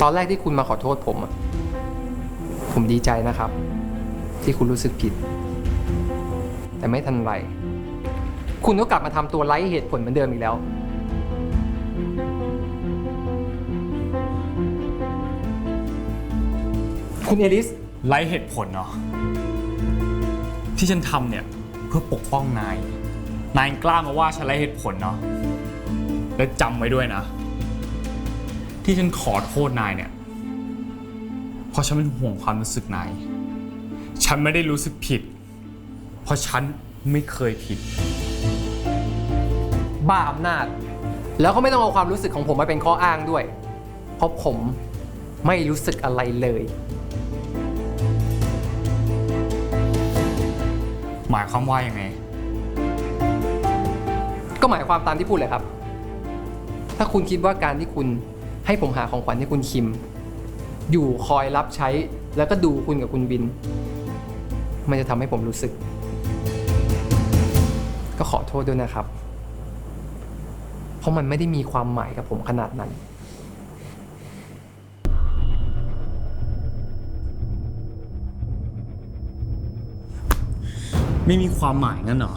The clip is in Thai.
ตอนแรกที่คุณมาขอโทษผมอะผมดีใจนะครับ ที่คุณรู้สึกผิด แต่ไม่ทันไร คุณก็กลับมาทำตัวไร้เหตุผลเหมือนเดิมอีกแล้ว คุณเอลิส ไร้เหตุผลเนาะที่ฉันทำเนี่ยเพื่อปกป้องนาย นายกล้ามาว่าฉันไร้เหตุผลเนาะและจำไว้ด้วยนะ ที่ฉันขอโทษนายเนี่ย เพราะฉันเป็นห่วงความรู้สึกนาย ฉันไม่ได้รู้สึกผิด เพราะฉันไม่เคยผิด บ้าอำนาจ แล้วก็ไม่ต้องเอาความรู้สึกของผมมาเป็นข้ออ้างด้วย เพราะผมไม่รู้สึกอะไรเลย หมายความว่ายังไง ก็หมายความตามที่พูดเลยครับ ถ้าคุณคิดว่าการที่คุณ ให้ผมหาของขวัญให้คุณคิม อยู่คอยรับใช้แล้วก็ดูคุณกับคุณบิน มันจะทำให้ผมรู้สึก ก็ขอโทษด้วยนะครับ เพราะมันไม่ได้มีความหมายกับผมขนาดนั้น ไม่มีความหมายงั้นเหรอ